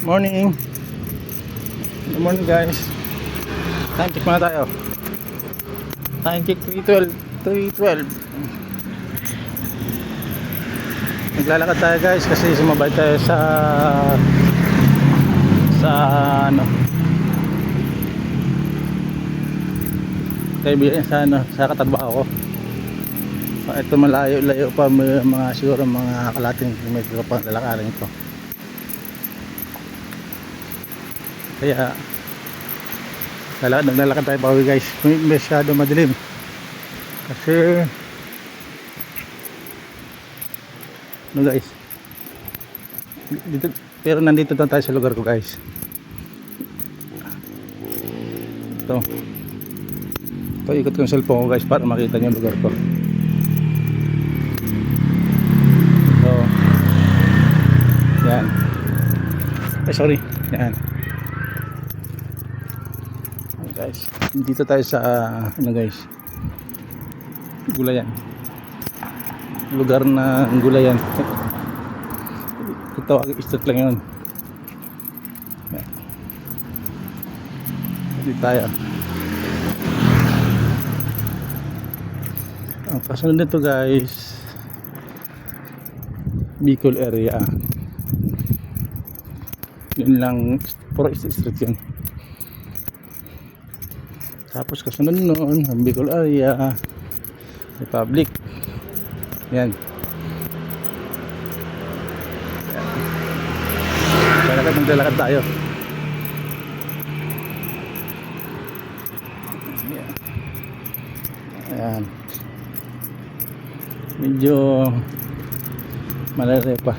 Morning. Good morning guys. Time check muna tayo. Time check 312. 312. Naglalakad tayo guys kasi sumabay tayo sa sa ano kaibigan sa ano sa katrabaho ko. Ito malayo-layo pa may mga siguro mga kalating kilometro pa lalakarin ko. Kaya lalakad, naglalakad tayo pauwi guys. Masyado madilim. Kasi no guys. Dito, pero nandito na tayo sa lugar ko guys. Ito. Ito ikot ko yung cellphone ko guys para makita niyo yung lugar ko. So, yan. Ay, sorry. Yan. Guys. Dito tayo sa, ano guys, gulayan. Lugar na gulayan. Ito, street lang yun. Dito tayo. Ang kasunod nito guys, Bicol area. Yun lang, puro street yun. Tapos kasunod nun, ang Bicol area, Republic. Yan. Lalakad maglalakad tayo. Yan. Ayan. Medyo malari pa.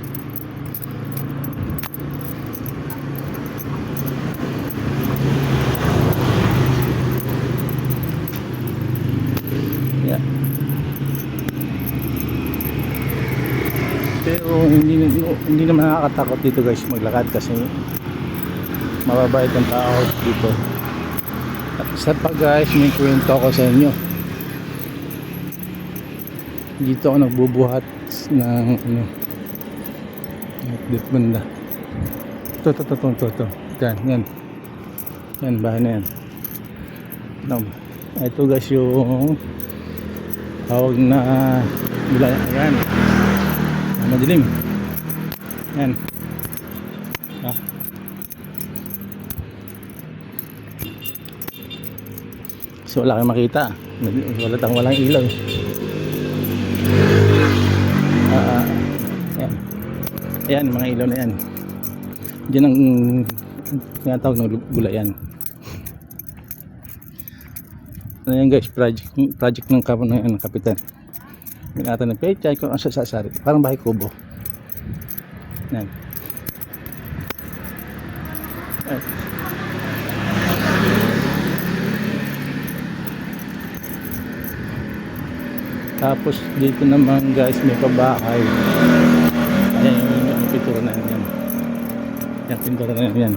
Yeah. Pero hindi hindi naman nakakatakot dito guys maglakad kasi mababait ang tao dito. At isa pa guys, may kwento ako sa inyo. Dito ako nagbubuhat ng ano dito banda. Ito, ito, ito, ito, ito. Yan, yan. Yan, bahay na yan. Ito, ito guys yung tawag na gulay. Ayan. Madilim. Yan. Ha? So wala kang makita. Wala tang walang ilaw. Ah, yan. Ayan, mga ilaw na yan. Diyan ang tinatawag ng gulayan. Ano yan guys, project, project ng kap ng ano, kapitan. Minata ng pecha, kung ang sasari. Parang bahay kubo. Yan. Tapos dito naman guys may pabahay. Ayan yung, yung pintura na yan. Yan pintura na yan.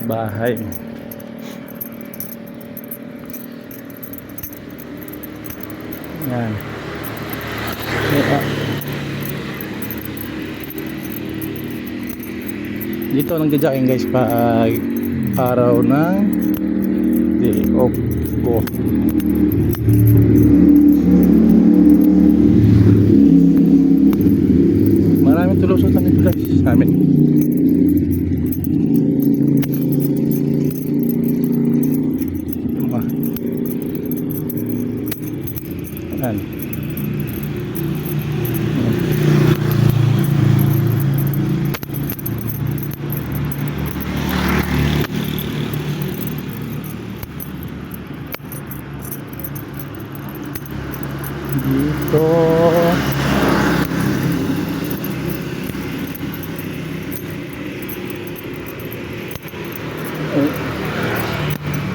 Pabahay. Yan. Kaya, dito nang gadyakin guys pag araw ng day off ko. Maraming tulusot lang ito guys sa amin. Mga. Ayan. Dito. Eh,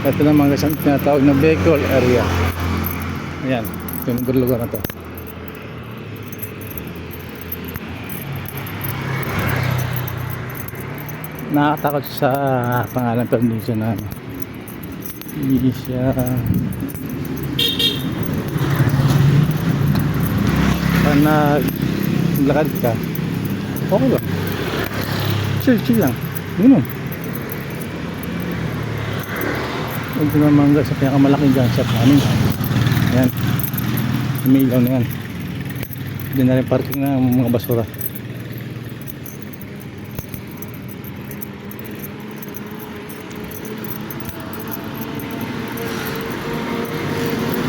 Ito naman guys ang tinatawag na Bicol area. Ayan, yung lugar na to. Nakakatakot sa pangalan pero hindi siya na ano. Hindi siya pag naglakad ka okay lang Chill, chill lang. Yun Ito naman guys, sa pinakamalaking gun shop namin. Yan. May na yan. Diyan na rin parking ng mga basura.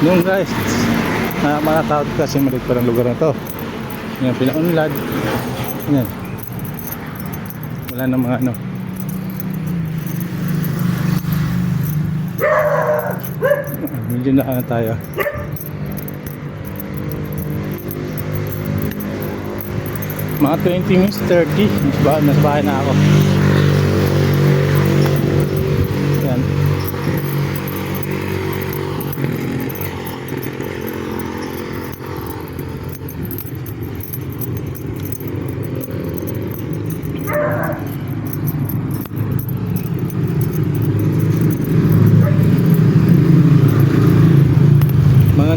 Noon guys, na manatakot kasi maliit pa ng lugar na to. Yan, pinaunlad. Yan. Wala na mga ano. Medyo na ano tayo. Mga 20 minutes, 30. Mas ba, nasa bahay na ako. Yan.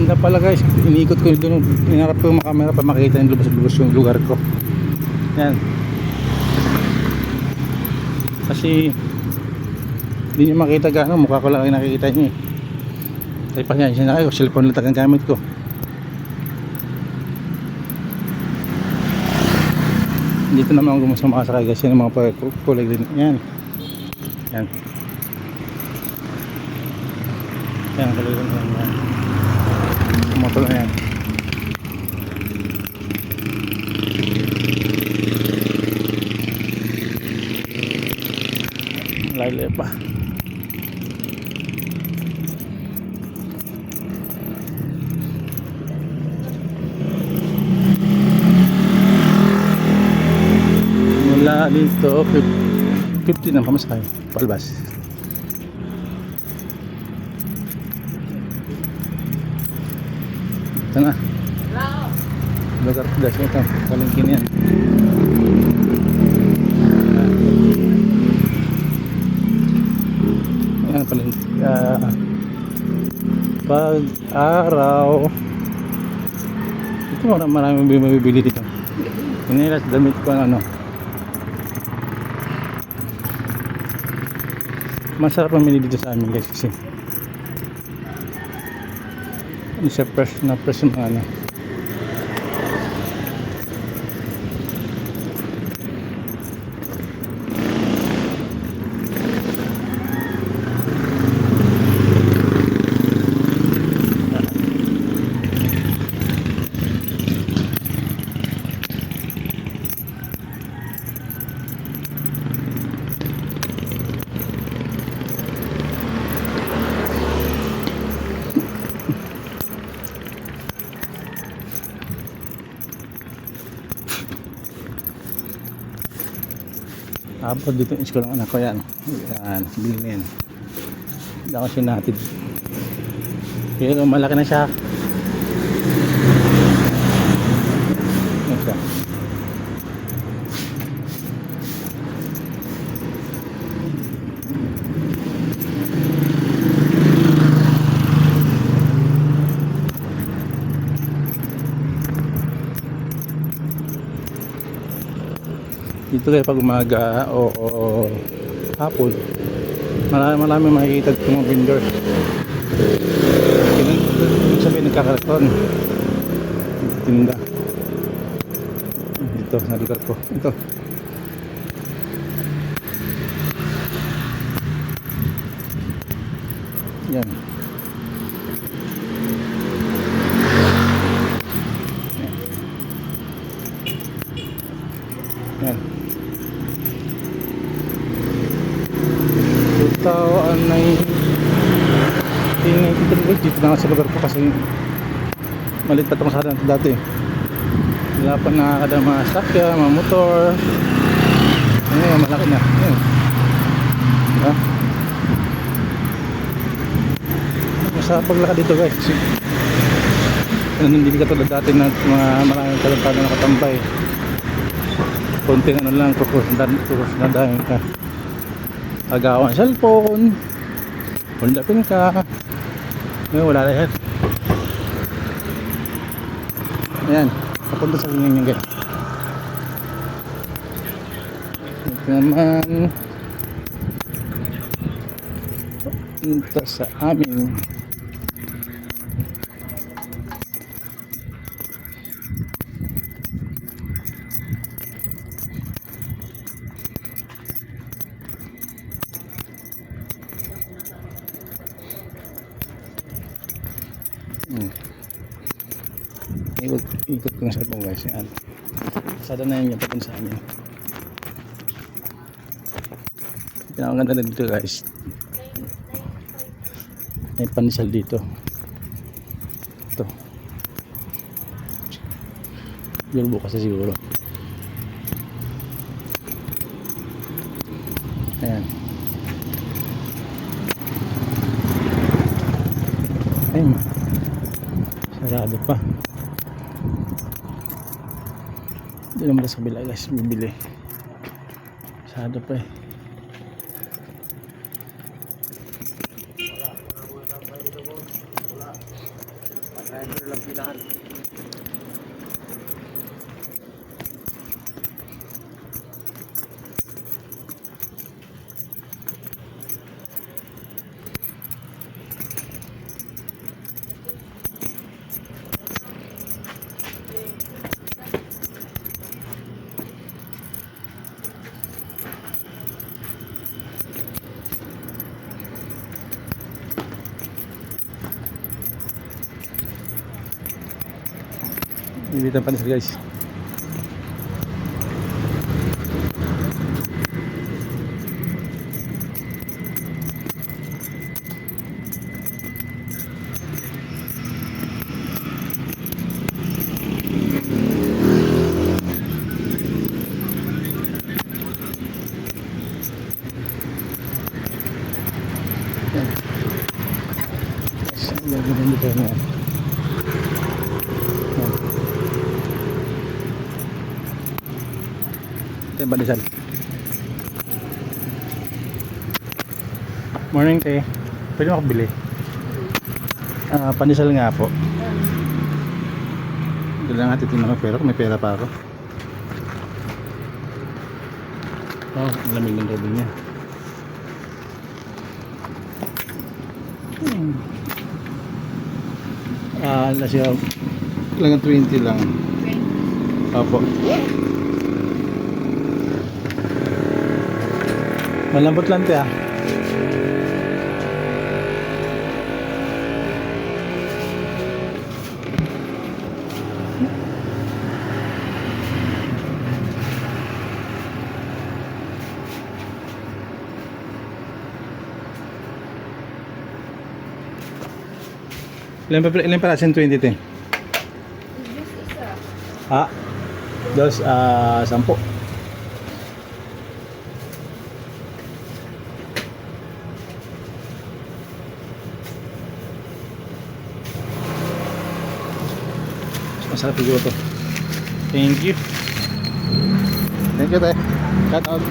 Maganda pala guys. Iniikot ko doon. Inarap ko yung camera para makita yung lubos-lubos yung lugar ko. Yan. Kasi hindi nyo makita gaano. Mukha ko lang yung nakikita nyo eh. Ay pasensya na kayo. Cellphone lang talagang gamit ko. Dito naman ako gumasama-sakay kasi ng mga pa- kulay din. Yan. Yan. Yan, kulay din. Yan. Motor na yan. Layle pa. Mula dito, 50 ng pamasahe. Palbas. Ito na. Lugar ko guys, ito. Palengkin yan. Yan, palengkin. Ah, pag araw, ito marami maraming bumibili dito. Inilas damit ko ano. Masarap mamili dito sa amin guys kasi siya fresh na fresh yung ano. Tapos dito yung school ng anak ko yan. Yan, yan. Hindi ako sinatid. Pero malaki na siya. Yan siya. Dito kayo pag umaga o, o hapon. Marami marami makikita dito mga vendor yun sabihin nagkakaroon. Tinda dito sa lugar ko ito. Yan tao ay tingin dito nga sa lugar ko kasi malit pa itong sana dati. Wala pa nakakada mga sakya, mga motor. Ayun malaki na ayun. Diba? Paglakad dito guys kasi ano, hindi katulad dati na mga maraming talentado na nakatambay. Konting ano lang tukos na dahil ka. Agawan cellphone. Pundapin ka ngayon wala na yan. Ayan papunta sa ganyan yung guys Ito naman. Punta sa amin Sada na yun yung tapon sa amin. Pinakaganda na dito guys. May panisal dito. Ito. Siguro bukas na siguro. Ayan. Ayun. Sarado pa. Hindi naman sa kabila guys, bibili. Sarado pa eh. Driver lang pilahan. Ibitan pa sila guys. Yan. Yes, yan, yan, dito na. Ito yung bandisal. Morning, te. Pwede mo bili? Ah, pandesal nga po. Dala nga titignan ko pero kung may pera pa ako. Oh, lamig ng tubig niya. Hmm. Ah, uh, siya lang 20 lang. Opo. Malambot lang 'to ah. Ilan pa ilan pa eh? sa 20? Ah. Dos ah uh, 10. pasar. Thank you. Thank you. Cut out.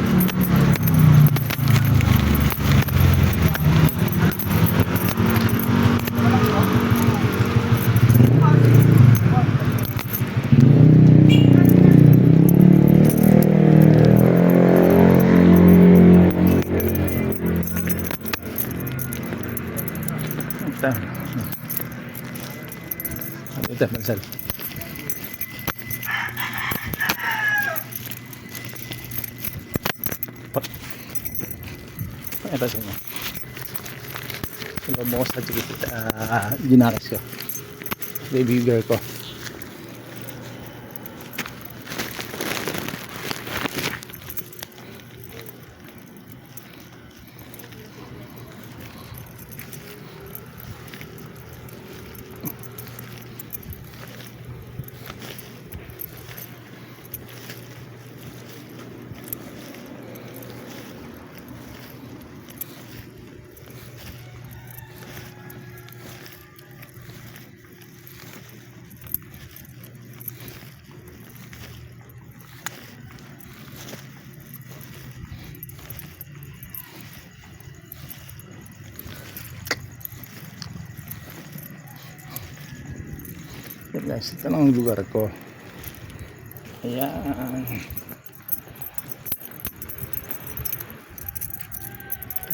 Ko sa tikit, uh, ginakas ko. Baby girl ko. Guys, ito lang ang lugar ko. Ayan.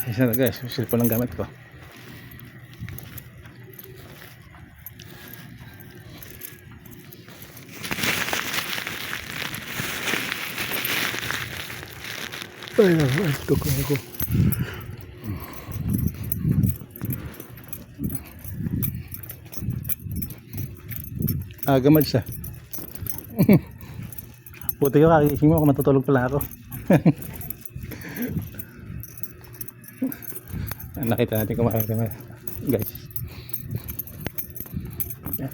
Isa na guys, cellphone ang gamit ko. Ay, ito ko ako. Ah, gamad siya. Buti ko kagising mo kung matutulog pala ako. Ah, Nakita natin kung makakita. Guys. Yan.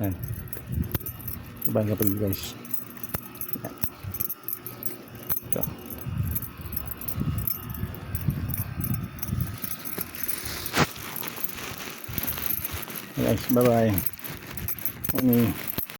Yan. Bangga pag guys. Guys, bye bye. Morning.